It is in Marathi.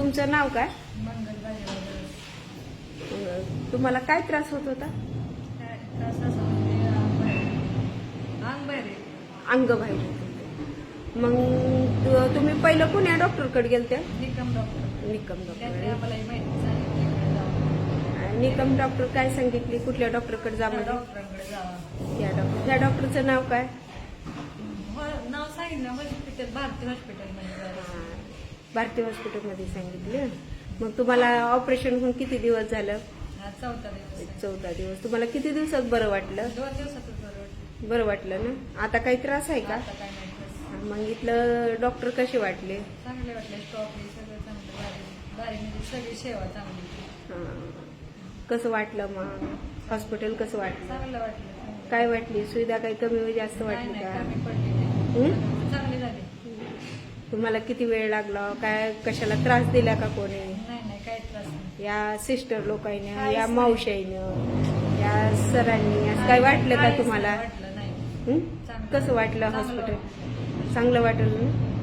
तुमचं नाव काय? तुम्हाला काय त्रास होत होता? म्हणजे अंग बाहेर. मग तुम्ही पहिलं कोण्या डॉक्टरकडे गेलते Nikam doctor. Nikam doctor. Nikam doctor काय सांगितले? कुठल्या डॉक्टरकडे जा म्हणजे त्या डॉक्टर त्या डॉक्टरचं नाव काय? नाव सांगितलं हॉस्पिटल भारती हॉस्पिटल म्हणजे भारती हॉस्पिटलमध्ये सांगितलं. मग तुम्हाला ऑपरेशन होऊन किती दिवस झालं? हा चौथा दिवस. चौदा दिवस. तुम्हाला किती दिवसात बरं वाटलं? दोन दिवसातच बरं वाटलं. बरं वाटलं ना? आता काही त्रास आहे का. मग इथलं डॉक्टर कसे वाटले? चांगले वाटले स्टॉप सगळं चांगलं म्हणजे सगळी सेवा चांगली. कसं वाटलं मग? हॉस्पिटल कसं वाटलं? चांगलं वाटलं. काय वाटली? सुविधा काही कमी व जास्त वाटली का कमी पडली नाही हं? चांगली झाली तुम्हाला किती वेळ लागला? काय कशाला त्रास दिला का कोणी? नाही नाही काही त्रास नाही. या सिस्टर लोकांनी काहीच या नाही. मावशाईनं या सरांनी असं काय वाटलं का काहीच तुम्हाला? नाही वाटलं नाही. हं? चांगलं. कसं वाटलं चांगलं हॉस्पिटल चांगलं वाटलं ना?